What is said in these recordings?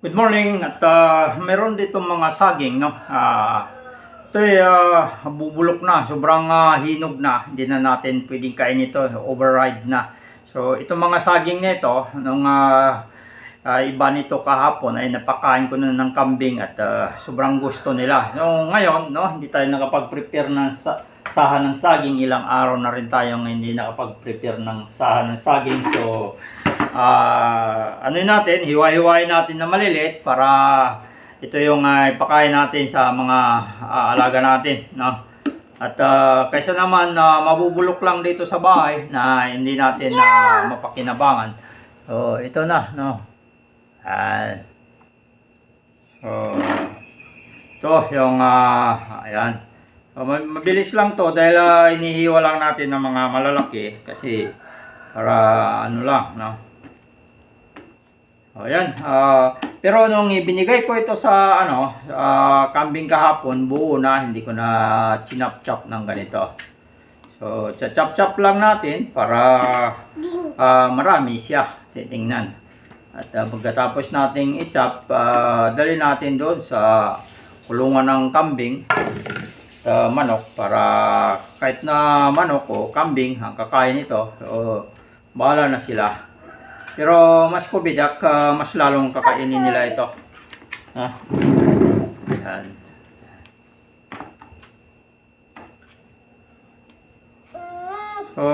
Good morning at uh, meron dito mga saging no. Ah ito ay ah, bubulok na, sobrang ah, hinog na. Hindi na natin pwedeng kain ito, override na. So itong mga saging nito nung ah, ah, iba nito kahapon ay napakain ko na ng kambing at ah, sobrang gusto nila. So ngayon no, hindi tayo nakapag-prepare ng sa sahan ng saging. Ilang araw na rin tayong hindi nakapag-prepare ng sahan ng saging. So ah ano natin, hiwa-hiwain natin na maliliit para ito yung ah, ipakain natin sa mga ah, alaga natin, no? At ah, kaysa naman na mabubulok lang dito sa bahay na hindi natin na mapakinabangan. So, ito na, no? Ayan. So, ito yung, ah, ayan. So, ma- mabilis lang to dahil ah, inihiwa lang natin ng mga malalaki kasi para ano lang, no? O yan. ah, pero nung ibinigay ko ito sa ano, ah, kambing kahapon, buo na, hindi ko na chinap-chop ng ganito. So, chop-chop lang natin para ah, marami siya titingnan. At ah, pagkatapos nating i-chop, ah, dali natin doon sa kulungan ng kambing sa manok para kahit na manok o kambing ang kakain ito, so, bahala na sila. Pero mas kubidak, ah, mas lalong kakainin nila ito. Ha? Yan. So,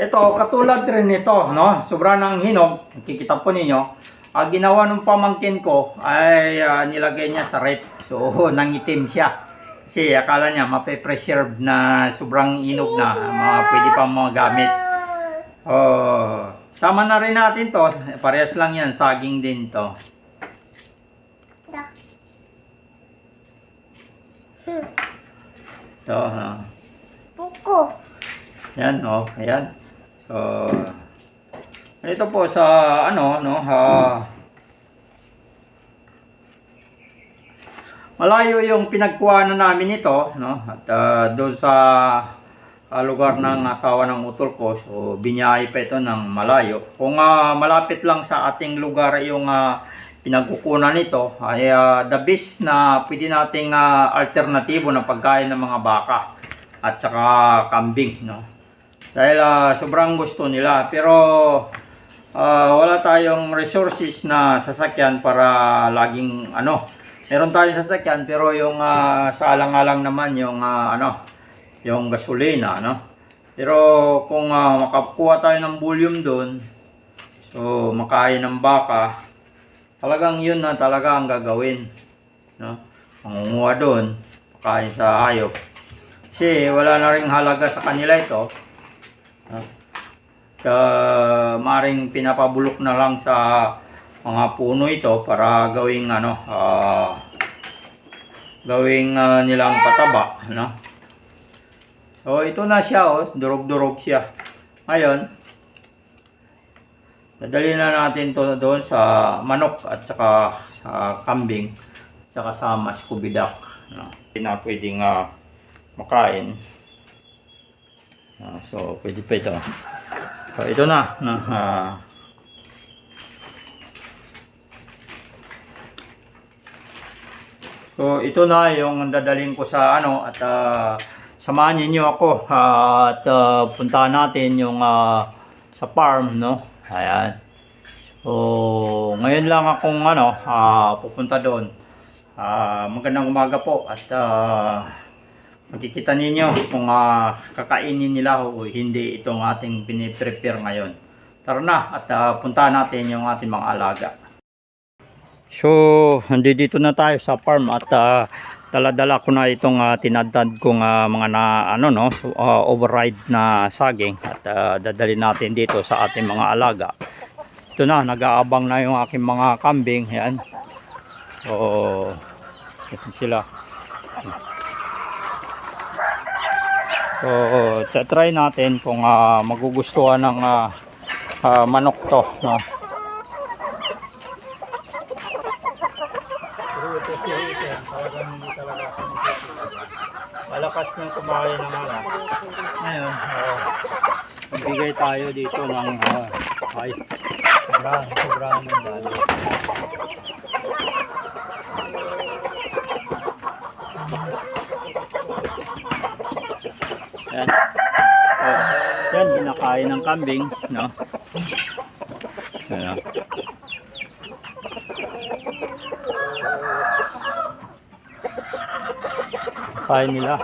ito, katulad rin nito, no? Sobra ng hinog, kikita po ninyo. Ang ginawa ng pamangkin ko ay ah, nilagay niya sa rep. So, nangitim siya. Kasi akala niya mape-preserve na sobrang inog na, mga pwede pa mga gamit. Oh, sama na rin natin to. Parehas lang yan, saging din to. Ito, ah. Buko. Yan, oh, ayan. So, ito po sa ano, no, ah, malayo yung pinagkuhanan namin ito, no, at ah, doon sa ah, lugar ng asawa ng utol ko, so binyahe pa ito ng malayo. Kung ah, malapit lang sa ating lugar yung ah, pinagkukunan nito, ay ah, the best na pwede nating ah, alternatibo ng pagkain ng mga baka at saka kambing, no. Dahil ah, sobrang gusto nila. Pero ah, wala tayong resources na sasakyan para laging ano. Meron tayong sasakyan pero yung ah, sa alang-alang naman yung ah, ano, yung gasolina, no. Pero kung ah, makakuha tayo ng volume doon, so makain ng baka, talagang yun na talaga ang gagawin, no. Mangunguha doon, makain sa hayop. Kasi wala na ring halaga sa kanila ito. Ah. Ka maring pinapabulok na lang sa mga puno ito para gawing ano ah, gawing ah, nilang pataba no so ito na siya oh. Durog-durog siya. Ngayon dadali na natin to doon sa manok at saka sa kambing at saka sa maskubidak no hindi na pwedeng ah, makain. Ah, so, pwede pa ito. So, ito na. na ah. so, ito na yung dadalhin ko sa ano at ah, samahan niyo ako ah, at ah, puntahan natin yung ah, sa farm, no? Ayan. So, ngayon lang akong ano, ah, pupunta doon. Ah, magandang umaga po at ah, Makikita ninyo kung ah, kakainin nila o hindi itong ating piniprepare ngayon. Tara na at ah, puntahan natin yung ating mga alaga. So, dito na tayo sa farm at ah, dala-dala ko na itong uh, tinadtad kong ah, mga na ano no, so, ah, override na saging at ah, dadalhin natin dito sa ating mga alaga. Ito na, nag-aabang na yung aking mga kambing. Yan. So, yan sila. So, try natin kung ah, magugustuhan ng ah, ah, manok to, no. Malakas ng kumain ng ano. Ngayon, uh, magbigay tayo dito ng uh, ay, sobrang, sobrang dali. Yan. Oh, yan, kinakain ng kambing, no? Ano? Kain nila.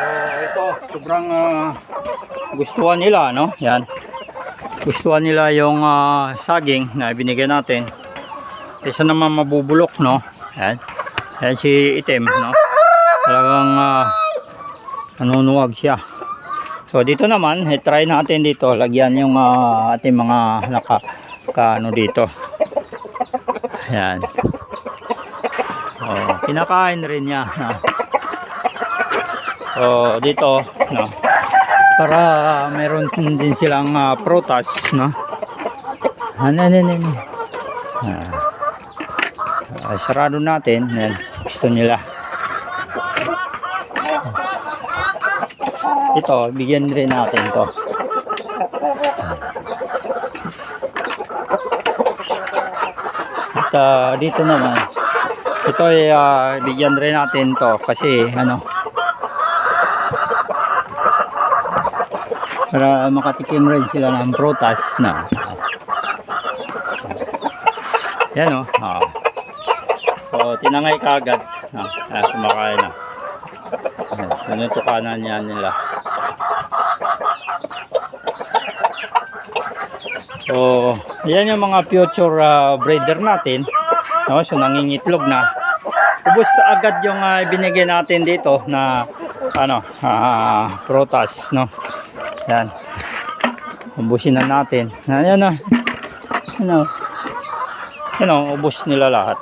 So, ito, sobrang ah, gustuhan nila, no? Yan. Gustuhan nila yung ah, saging na binigay natin. Isa naman mabubulok, no? Yan. Yan si itim, no? Talagang ah, nanunuwag siya. So, dito naman, eh, try natin dito. Lagyan yung ah, ating mga naka, ka, ano dito. Yan. Oh, kinakain rin niya. Ha? So, dito, no. Para meron din silang ah, prutas, no. Ano, ano, ano. Ah, sarado natin. Yan. Gusto nila. Ito, bigyan rin natin to. At ah, dito naman, ito ay ah, bigyan rin natin to kasi ano, para makatikim rin sila ng prutas na yan o oh. oh, tinangay kagad ah, ah, kumakain na. Sinutukanan yan nila. So yan yung mga future ah, breeder natin. No? so nangingitlog na. Ubos agad yung ah, binigay natin dito na ano ah, prutas no yan. Ubusin na natin. Ayan na. Ano? Ano, ubos nila lahat.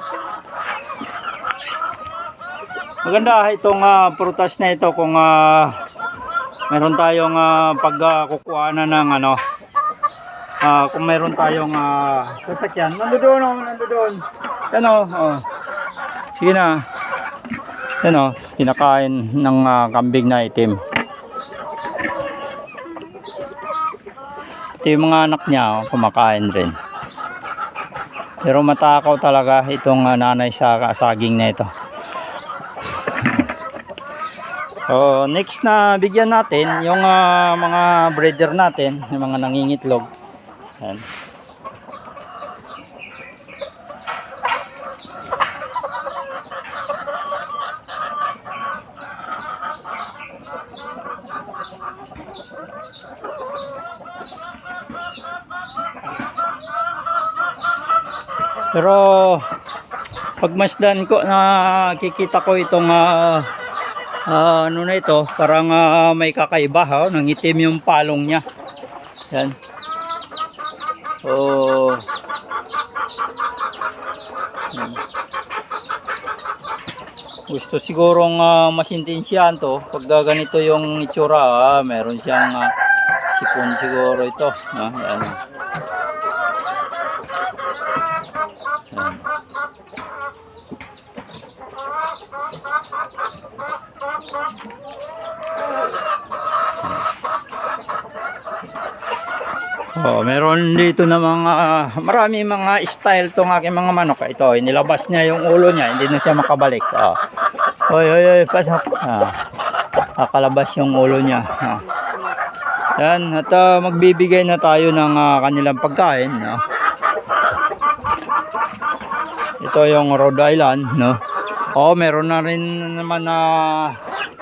Maganda itong ah, prutas na ito kung ah, meron tayong uh, pagkukuha na ng ano ah, kung meron tayong ah, sasakyan. Nandoon oh, nandoon. Ano, oh. Sige na. Ano, kinakain ng ah, kambing na itim. Ito yung mga anak niya, oh, kumakain rin. Pero matakaw talaga itong ah, nanay sa saging na ito. So, next na bigyan natin yung ah, mga breeder natin, yung mga nangingitlog. Yan. Pero pagmasdan ko nakikita ko itong ah, ah, ano na ito, parang ah, may kakaiba ha, nangitim yung palong niya. Yan. Oh. Yan. Gusto sigurong uh, masintensyahan to pag ganito yung itsura, ah, meron siyang ah, sipon siguro ito. Ah, yan. Oh, meron dito na mga marami mga style tong aking mga manok. Ito, inilabas niya yung ulo niya, hindi na siya makabalik. Oh. Oy, oy, oy, pasok. Ah. Kakalabas yung ulo niya. Ah. Yan, at ah, magbibigay na tayo ng ah, kanilang pagkain. No? Ito yung Rhode Island. No? Oo, meron na rin naman na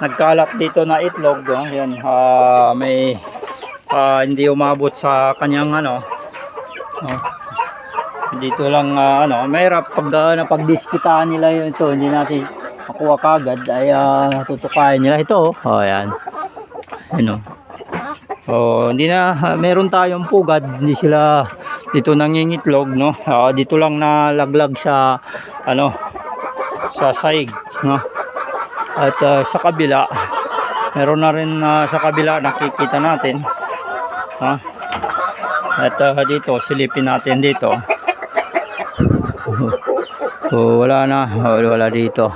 nagkalat dito na itlog. No? Yan, ah, may ah, hindi umabot sa kanyang ano. No? Dito lang ah, ano, mahirap pag uh, napagdiskitaan nila yun ito, hindi natin makuha kagad ay ah, tutukayan nila ito. Oh, oh yan. Ano? Oh, hindi na ah, meron tayong pugad, hindi sila dito nangingitlog, no? Ah, dito lang nalaglag sa ano sa saig, no? At ah, sa kabila, meron na rin ah, sa kabila nakikita natin. Ha? Ah, dito silipin natin dito. So, wala na, wala, wala dito.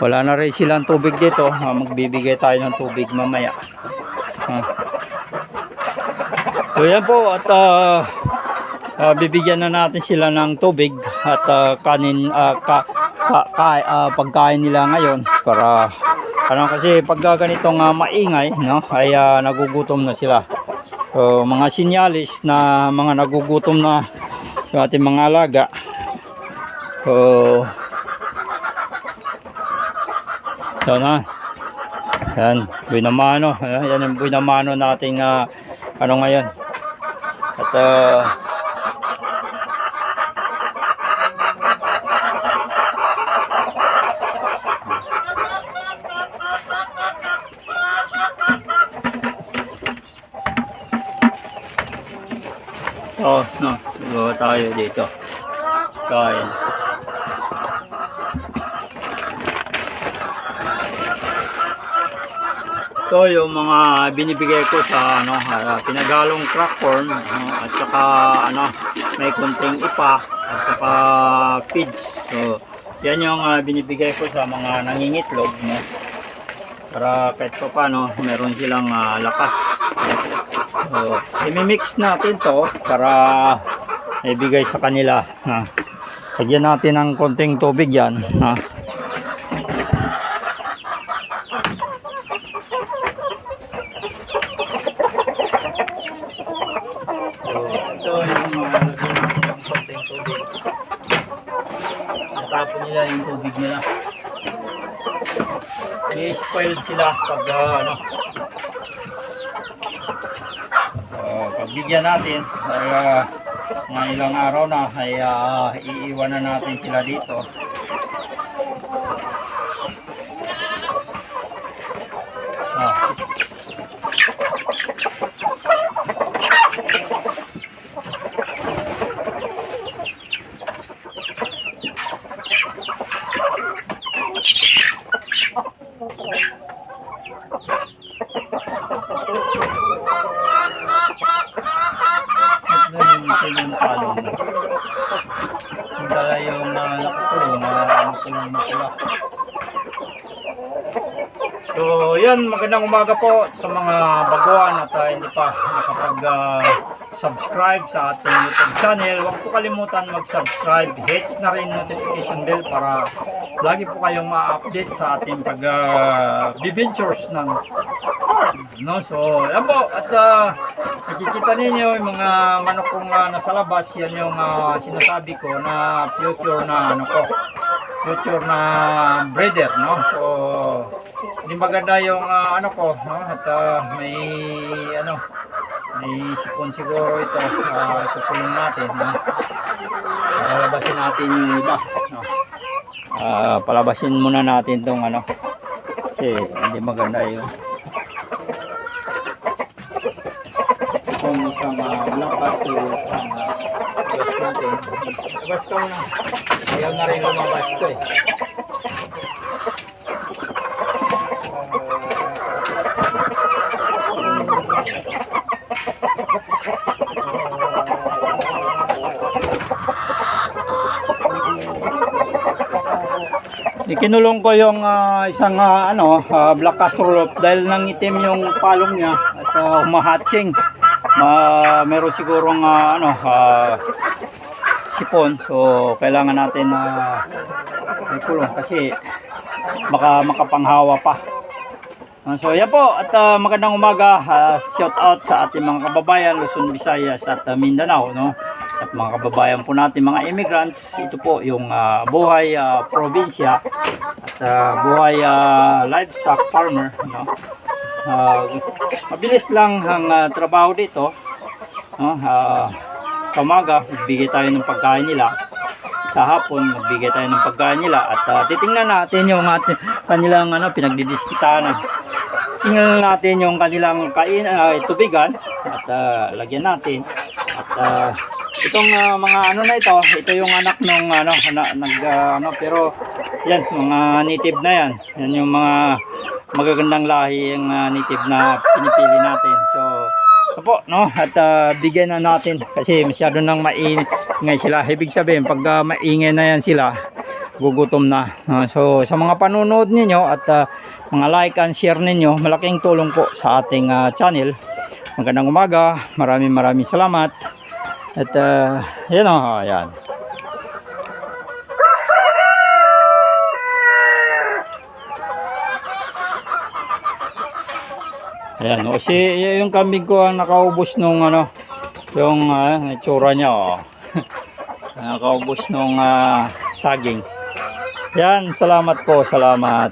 Wala na rin silang tubig dito. Ah, magbibigay tayo ng tubig mamaya. Ah. So yan po at ah, ah, bibigyan na natin sila ng tubig at ah, kanin ah, ka, ka, ka- ah, pagkain nila ngayon para ano kasi pag ganitong ah, maingay no ay ah, nagugutom na sila. So mga sinyalis na mga nagugutom na yung ating mga alaga. So So na. Yan, buinamano. Yan ang buinamano nating ah, ano ngayon. At ah, Oh, no. Gawa tayo dito. Kain. Ito yung mga binibigay ko sa ano, ah, pinagalong crack corn ano, at saka ano, may kunting ipa at saka feeds. So, yan yung ah, binibigay ko sa mga nangingitlog no. Para kahit pa paano, meron silang ah, lakas. So, i-mix natin to para ibigay sa kanila. Ha. Lagyan natin ng konting tubig yan. Ha. Ito yung mga yung tubig nila. I-spoiled sila pag ah, ano. So, pagbigyan natin ay ah, mga ilang araw na ay ah, iiwan na natin sila dito. Ah, At nalimitin yung talong na. Dala yung uh, nakapuro na mapulang mapula. So, yan, magandang umaga po sa mga baguhan at ah, hindi pa nakapag-subscribe sa ating YouTube channel. Huwag po kalimutan mag-subscribe. Hits na rin notification bell para lagi po kayong ma-update sa ating pag-ventures ng No, so, yan po. At ah, nakikita ninyo yung mga manok kong ah, nasa labas. Yan yung ah, sinasabi ko na future na ano ko. Future na breeder, no? So, hindi maganda yung ah, ano ko, no? At ah, may ano, may sipon siguro ito. Uh, itukulong natin, no? Palabasin natin yung iba, no? Ah, palabasin muna natin tong ano. Kasi hindi maganda yung kung isang uh, malakas to uh, labas natin. Labas ka muna. Ayaw na rin lumabas to eh. Ikinulong ko yung ah, isang ah, ano, ah, black castor dahil nangitim yung palong niya at uh, humahatching. Ma meron sigurong ah, ano, ah, sipon. So kailangan natin na ikulong kasi baka makapanghawa pa. Ah, So yan po at ah, magandang umaga. Ah, shout out sa ating mga kababayan Luzon, Visayas at ah, Mindanao no. At mga kababayan po natin mga immigrants, ito po yung ah, buhay ah, probinsya at ah, buhay ah, livestock farmer no. Ah, mabilis lang ang ah, trabaho dito. No? Ah, sa umaga, bigay tayo ng pagkain nila sa hapon magbigay tayo ng pagkain nila at ah, titingnan natin yung ating kanilang ano pinagdidiskitahan tingnan natin yung kanilang kain ah, tubigan at ah, lagyan natin at ah, itong ah, mga ano na ito ito yung anak nung ano na, nag ah, ano pero yan mga native na yan yan yung mga magagandang lahi yung ah, native na pinipili natin so po, no? At ah, bigyan na natin kasi masyado nang maingay sila. Ibig sabihin, pag ah, maingay na yan sila, gugutom na. Ah, so, sa mga panunood ninyo at ah, mga like and share ninyo, malaking tulong po sa ating ah, channel. Magandang umaga. Maraming maraming salamat. At uh, yan o, yan. Ayan, o si yung kambing ko ang nakaubos nung ano, yung uh, itsura niya oh. nakaubos nung ah, saging. Yan, salamat po, salamat.